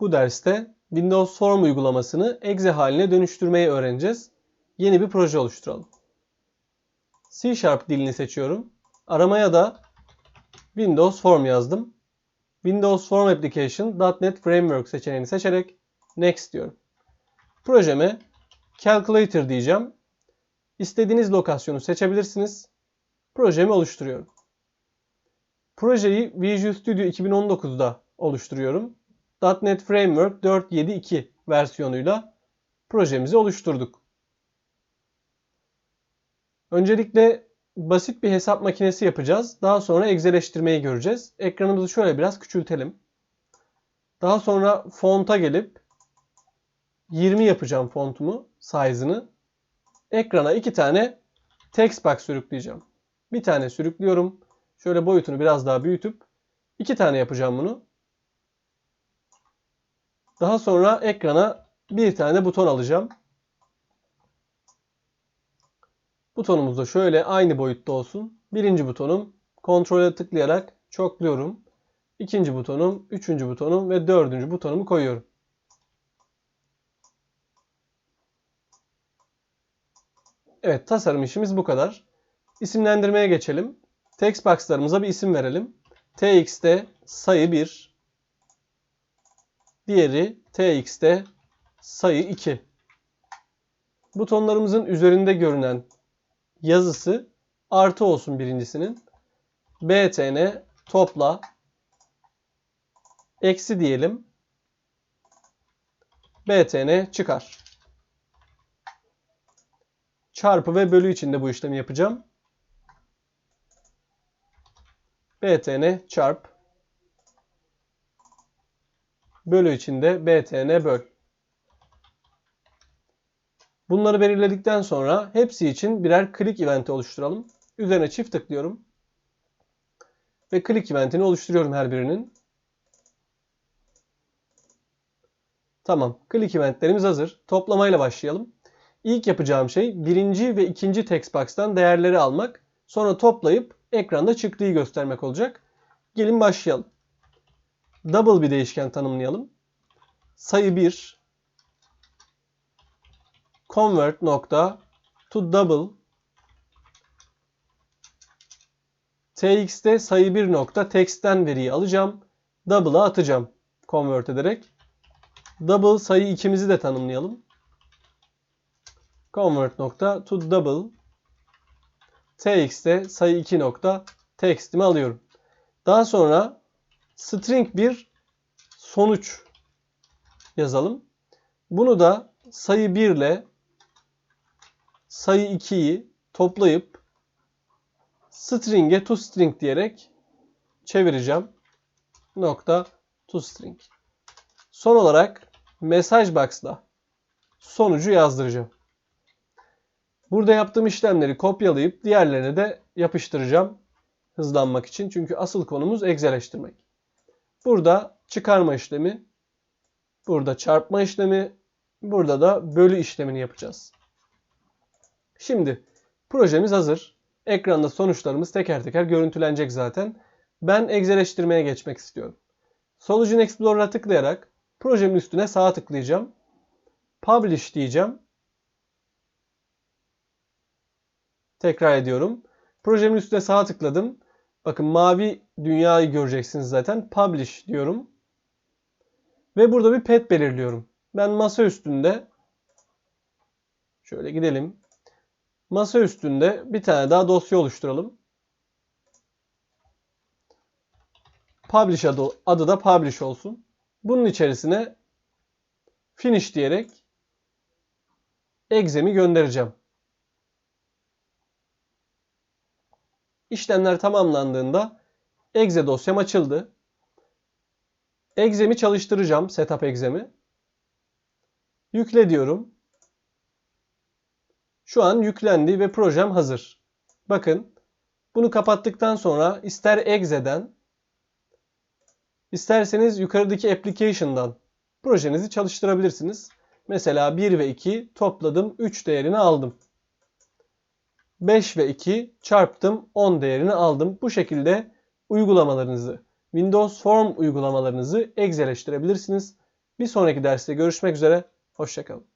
Bu derste Windows Form uygulamasını exe haline dönüştürmeyi öğreneceğiz. Yeni bir proje oluşturalım. C Sharp dilini seçiyorum. Aramaya da Windows Form yazdım. Windows Form Application .NET Framework seçeneğini seçerek Next diyorum. Projeme Calculator diyeceğim. İstediğiniz lokasyonu seçebilirsiniz. Projemi oluşturuyorum. Projeyi Visual Studio 2019'da oluşturuyorum. .NET Framework 4.7.2 versiyonuyla projemizi oluşturduk. Öncelikle basit bir hesap makinesi yapacağız. Daha sonra egzeleştirmeyi göreceğiz. Ekranımızı şöyle biraz küçültelim. Daha sonra fonta gelip 20 yapacağım fontumu, size'ını. Ekrana iki tane text box sürükleyeceğim. Bir tane sürüklüyorum. Şöyle boyutunu biraz daha büyütüp iki tane yapacağım bunu. Daha sonra ekrana bir tane buton alacağım. Butonumuz da şöyle aynı boyutta olsun. Birinci butonum kontrole tıklayarak çokluyorum. İkinci butonum, üçüncü butonum ve dördüncü butonumu koyuyorum. Evet tasarım işimiz bu kadar. İsimlendirmeye geçelim. Text box'larımıza bir isim verelim. tx'te sayı 1, diğeri tx'te sayı 2. Butonlarımızın üzerinde görünen yazısı artı olsun birincisinin. btn topla eksi diyelim. btn çıkar. Çarpı ve bölü için de bu işlemi yapacağım. btn çarp bölü içinde btn böl. Bunları belirledikten sonra hepsi için birer click eventi oluşturalım. Üzerine çift tıklıyorum. Ve click eventini oluşturuyorum her birinin. Tamam. Click eventlerimiz hazır. Toplamayla başlayalım. İlk yapacağım şey birinci ve ikinci text box'tan değerleri almak. Sonra toplayıp ekranda çıktığı göstermek olacak. Gelin başlayalım. Double bir değişken tanımlayalım. Sayı 1 convert nokta to double tx'te sayı 1 nokta text'ten veriyi alacağım. Double'a atacağım convert ederek. Double sayı 2'mizi de tanımlayalım. Convert nokta to double tx'te sayı 2 nokta text'imi alıyorum. Daha sonra string bir sonuç yazalım. Bunu da sayı 1 ile sayı 2'yi toplayıp string'e toString diyerek çevireceğim. Nokta toString. Son olarak mesaj box'la sonucu yazdıracağım. Burada yaptığım işlemleri kopyalayıp diğerlerine de yapıştıracağım hızlanmak için. Çünkü asıl konumuz egzeleştirmek. Burada çıkarma işlemi, burada çarpma işlemi, burada da bölü işlemini yapacağız. Şimdi projemiz hazır. Ekranda sonuçlarımız teker teker görüntülenecek zaten. Ben egzeleştirmeye geçmek istiyorum. Solution Explorer'a tıklayarak projemin üstüne sağ tıklayacağım. Publish diyeceğim. Tekrar ediyorum. Projemin üstüne sağ tıkladım. Bakın mavi dünyayı göreceksiniz zaten. Publish diyorum. Ve burada bir pet belirliyorum. Ben masa üstünde şöyle gidelim. Masa üstünde bir tane daha dosya oluşturalım. Publish adı, adı da publish olsun. Bunun içerisine finish diyerek exe'mi göndereceğim. İşlemler tamamlandığında exe dosyam açıldı. Exe'mi çalıştıracağım. Setup exe'mi. Yükle diyorum. Şu an yüklendi ve projem hazır. Bakın bunu kapattıktan sonra ister exe'den isterseniz yukarıdaki application'dan projenizi çalıştırabilirsiniz. Mesela 1 ve 2 topladım 3 değerini aldım. 5 ve 2 çarptım 10 değerini aldım. Bu şekilde uygulamalarınızı Windows Form uygulamalarınızı egzeleştirebilirsiniz. Bir sonraki derste görüşmek üzere. Hoşçakalın.